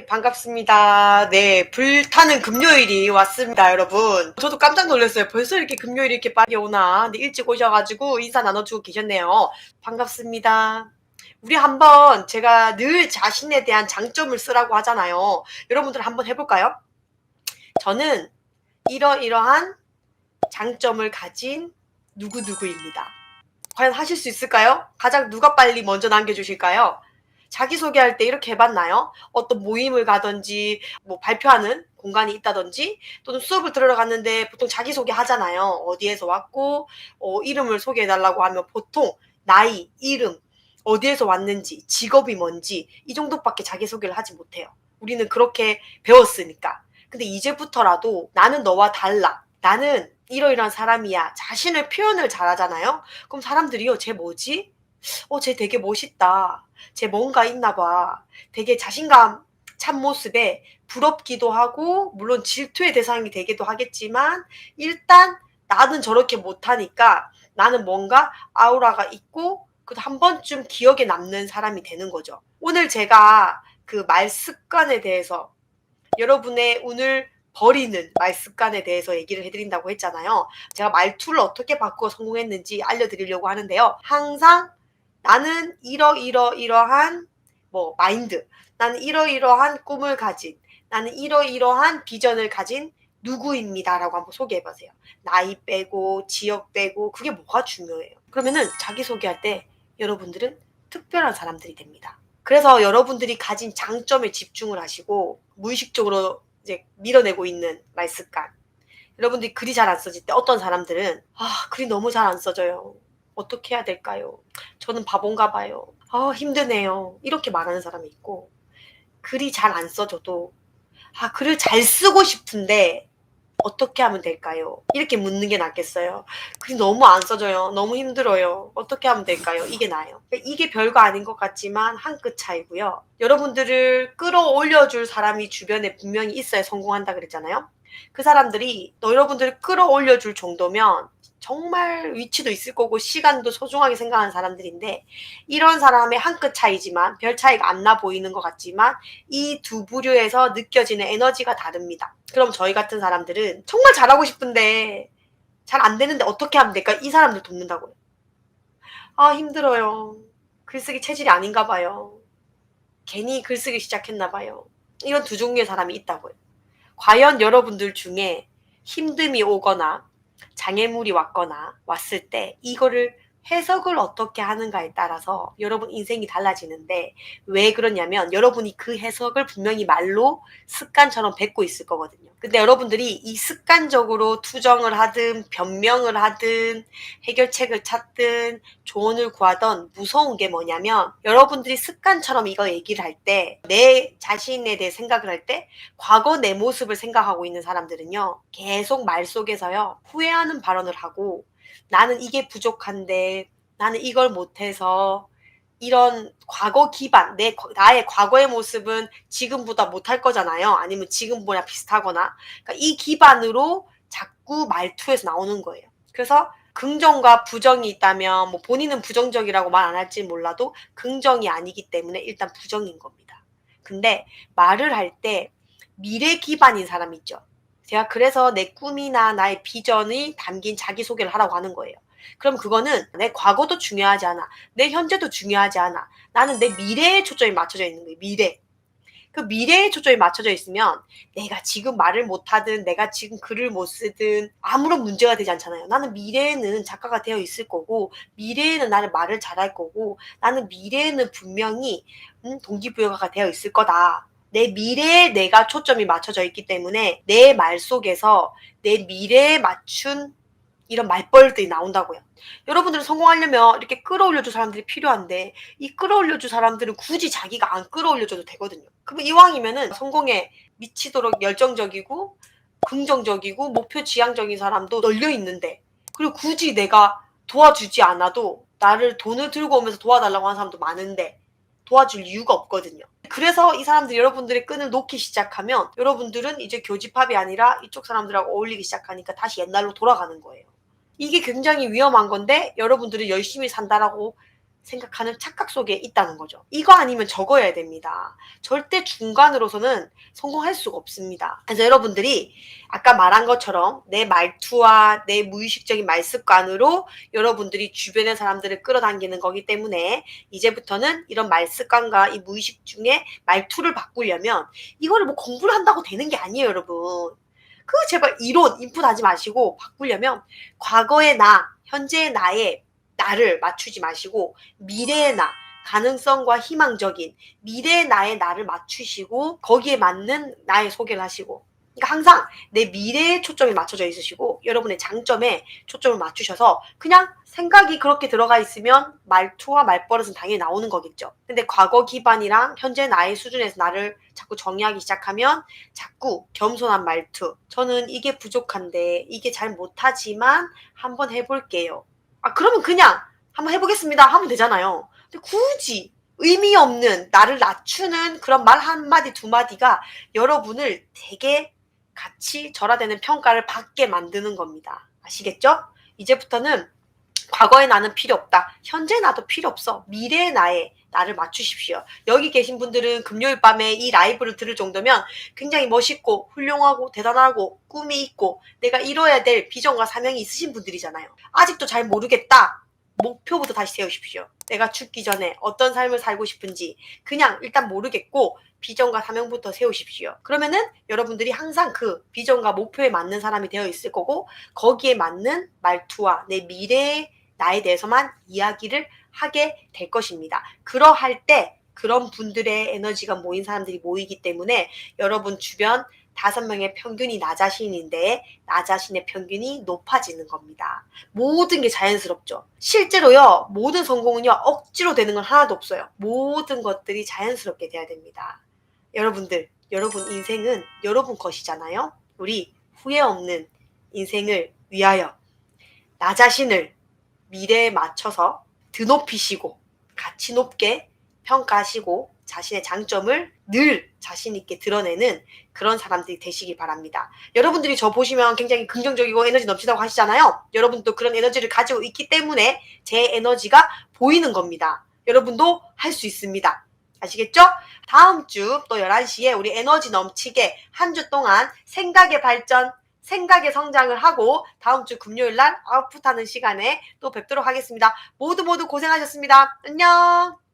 네, 반갑습니다. 네, 불타는 금요일이 왔습니다, 여러분. 저도 깜짝 놀랐어요. 벌써 이렇게 금요일이 이렇게 빨리 오나. 근데 일찍 오셔가지고 인사 나눠주고 계셨네요. 반갑습니다. 우리 한번 제가 늘 자신에 대한 장점을 쓰라고 하잖아요. 여러분들 한번 해볼까요? 저는 이러이러한 장점을 가진 누구누구입니다. 과연 하실 수 있을까요? 가장 누가 빨리 먼저 남겨주실까요? 자기소개할 때 이렇게 해봤나요? 어떤 모임을 가든지 뭐 발표하는 공간이 있다든지 또는 수업을 들으러 갔는데 보통 자기소개 하잖아요. 어디에서 왔고 어, 이름을 소개해달라고 하면 보통 나이, 이름, 어디에서 왔는지, 직업이 뭔지 이 정도밖에 자기소개를 하지 못해요. 우리는 그렇게 배웠으니까. 근데 이제부터라도 나는 너와 달라. 나는 이러이러한 사람이야. 자신을 표현을 잘하잖아요. 그럼 사람들이요, 쟤 뭐지? 어, 쟤 되게 멋있다. 쟤 뭔가 있나 봐. 되게 자신감 찬 모습에 부럽기도 하고, 물론 질투의 대상이 되기도 하겠지만, 일단 나는 저렇게 못하니까 나는 뭔가 아우라가 있고, 그래도 한 번쯤 기억에 남는 사람이 되는 거죠. 오늘 제가 그 말 습관에 대해서 여러분의 운을 버리는 말 습관에 대해서 얘기를 해드린다고 했잖아요. 제가 말투를 어떻게 바꾸어 성공했는지 알려드리려고 하는데요. 항상 나는 이러 이러 이러한 뭐 마인드, 나는 이러 이러한 꿈을 가진, 나는 이러 이러한 비전을 가진 누구입니다라고 한번 소개해 보세요. 나이 빼고 지역 빼고 그게 뭐가 중요해요. 그러면은 자기 소개할 때 여러분들은 특별한 사람들이 됩니다. 그래서 여러분들이 가진 장점에 집중을 하시고 무의식적으로 이제 밀어내고 있는 말습관. 여러분들이 글이 잘 안 써질 때 어떤 사람들은 아 글이 너무 잘 안 써져요. 어떻게 해야 될까요? 저는 바본가 봐요. 아 힘드네요. 이렇게 말하는 사람이 있고 글이 잘 안 써져도 아 글을 잘 쓰고 싶은데 어떻게 하면 될까요? 이렇게 묻는 게 낫겠어요. 글이 너무 안 써져요. 너무 힘들어요. 어떻게 하면 될까요? 이게 나아요. 이게 별거 아닌 것 같지만 한 끗 차이고요. 여러분들을 끌어올려줄 사람이 주변에 분명히 있어야 성공한다 그랬잖아요. 그 사람들이 여러분들을 끌어올려줄 정도면 정말 위치도 있을 거고 시간도 소중하게 생각하는 사람들인데 이런 사람의 한 끗 차이지만 별 차이가 안 나 보이는 것 같지만 이 두 부류에서 느껴지는 에너지가 다릅니다. 그럼 저희 같은 사람들은 정말 잘하고 싶은데 잘 안 되는데 어떻게 하면 될까? 이 사람들 돕는다고요. 아 힘들어요. 글쓰기 체질이 아닌가 봐요. 괜히 글쓰기 시작했나 봐요. 이런 두 종류의 사람이 있다고요. 과연 여러분들 중에 힘듦이 오거나 장애물이 왔거나 왔을 때 이거를 해석을 어떻게 하는가에 따라서 여러분 인생이 달라지는데 왜 그러냐면 여러분이 그 해석을 분명히 말로 습관처럼 뱉고 있을 거거든요. 근데 여러분들이 이 습관적으로 투정을 하든 변명을 하든 해결책을 찾든 조언을 구하던 무서운 게 뭐냐면 여러분들이 습관처럼 이거 얘기를 할 때 내 자신에 대해 생각을 할 때 과거 내 모습을 생각하고 있는 사람들은요 계속 말 속에서요 후회하는 발언을 하고 나는 이게 부족한데 나는 이걸 못해서 이런 과거 기반 내 나의 과거의 모습은 지금보다 못할 거잖아요. 아니면 지금보다 비슷하거나 그러니까 이 기반으로 자꾸 말투에서 나오는 거예요. 그래서 긍정과 부정이 있다면 뭐 본인은 부정적이라고 말 안 할지 몰라도 긍정이 아니기 때문에 일단 부정인 겁니다. 근데 말을 할 때 미래 기반인 사람 있죠. 제가 그래서 내 꿈이나 나의 비전이 담긴 자기소개를 하라고 하는 거예요. 그럼 그거는 내 과거도 중요하지 않아. 내 현재도 중요하지 않아. 나는 내 미래에 초점이 맞춰져 있는 거예요. 미래. 그 미래에 초점이 맞춰져 있으면 내가 지금 말을 못하든 내가 지금 글을 못 쓰든 아무런 문제가 되지 않잖아요. 나는 미래에는 작가가 되어 있을 거고 미래에는 나는 말을 잘할 거고 나는 미래에는 분명히 음, 동기부여가 되어 있을 거다. 내 미래에 내가 초점이 맞춰져 있기 때문에 내 말 속에서 내 미래에 맞춘 이런 말벌들이 나온다고요. 여러분들은 성공하려면 이렇게 끌어올려줄 사람들이 필요한데 이 끌어올려줄 사람들은 굳이 자기가 안 끌어올려줘도 되거든요. 그럼 이왕이면은 성공에 미치도록 열정적이고 긍정적이고 목표 지향적인 사람도 널려 있는데 그리고 굳이 내가 도와주지 않아도 나를 돈을 들고 오면서 도와달라고 하는 사람도 많은데 도와줄 이유가 없거든요. 그래서 이 사람들이 여러분들의 끈을 놓기 시작하면 여러분들은 이제 교집합이 아니라 이쪽 사람들하고 어울리기 시작하니까 다시 옛날로 돌아가는 거예요. 이게 굉장히 위험한 건데 여러분들이 열심히 산다라고 생각하는 착각 속에 있다는 거죠. 이거 아니면 저거여야 됩니다. 절대 중간으로서는 성공할 수가 없습니다. 그래서 여러분들이 아까 말한 것처럼 내 말투와 내 무의식적인 말 습관으로 여러분들이 주변의 사람들을 끌어당기는 거기 때문에 이제부터는 이런 말 습관과 이 무의식 중에 말투를 바꾸려면 이거를 뭐 공부를 한다고 되는 게 아니에요, 여러분. 그 제발 이론 인풋하지 마시고 바꾸려면 과거의 나, 현재의 나의 나를 맞추지 마시고 미래의 나, 가능성과 희망적인 미래의 나의 나를 맞추시고 거기에 맞는 나의 소개를 하시고 그러니까 항상 내 미래에 초점이 맞춰져 있으시고 여러분의 장점에 초점을 맞추셔서 그냥 생각이 그렇게 들어가 있으면 말투와 말버릇은 당연히 나오는 거겠죠. 근데 과거 기반이랑 현재 나의 수준에서 나를 자꾸 정의하기 시작하면 자꾸 겸손한 말투. 저는 이게 부족한데 이게 잘 못하지만 한번 해볼게요. 아 그러면 그냥 한번 해보겠습니다 하면 되잖아요. 근데 굳이 의미 없는 나를 낮추는 그런 말 한마디 두 마디가 여러분을 되게 같이 절하되는 평가를 받게 만드는 겁니다. 아시겠죠? 이제부터는 과거의 나는 필요 없다. 현재 나도 필요 없어. 미래의 나에 나를 맞추십시오. 여기 계신 분들은 금요일 밤에 이 라이브를 들을 정도면 굉장히 멋있고 훌륭하고 대단하고 꿈이 있고 내가 이뤄야 될 비전과 사명이 있으신 분들이잖아요. 아직도 잘 모르겠다. 목표부터 다시 세우십시오. 내가 죽기 전에 어떤 삶을 살고 싶은지 그냥 일단 모르겠고 비전과 사명부터 세우십시오. 그러면은 여러분들이 항상 그 비전과 목표에 맞는 사람이 되어 있을 거고 거기에 맞는 말투와 내 미래의 나에 대해서만 이야기를 하게 될 것입니다. 그러할 때 그런 분들의 에너지가 모인 사람들이 모이기 때문에 여러분 주변 다섯 명의 평균이 나 자신인데 나 자신의 평균이 높아지는 겁니다. 모든 게 자연스럽죠. 실제로요, 모든 성공은요, 억지로 되는 건 하나도 없어요. 모든 것들이 자연스럽게 돼야 됩니다. 여러분들, 여러분 인생은 여러분 것이잖아요. 우리 후회 없는 인생을 위하여 나 자신을 미래에 맞춰서 드높이시고 가치 높게 평가하시고 자신의 장점을 늘 자신 있게 드러내는 그런 사람들이 되시기 바랍니다. 여러분들이 저 보시면 굉장히 긍정적이고 에너지 넘치다고 하시잖아요. 여러분도 그런 에너지를 가지고 있기 때문에 제 에너지가 보이는 겁니다. 여러분도 할 수 있습니다. 아시겠죠? 다음 주 또 11시에 우리 에너지 넘치게 한 주 동안 생각의 발전, 생각의 성장을 하고 다음 주 금요일 날 아웃풋하는 시간에 또 뵙도록 하겠습니다. 모두 모두 고생하셨습니다. 안녕!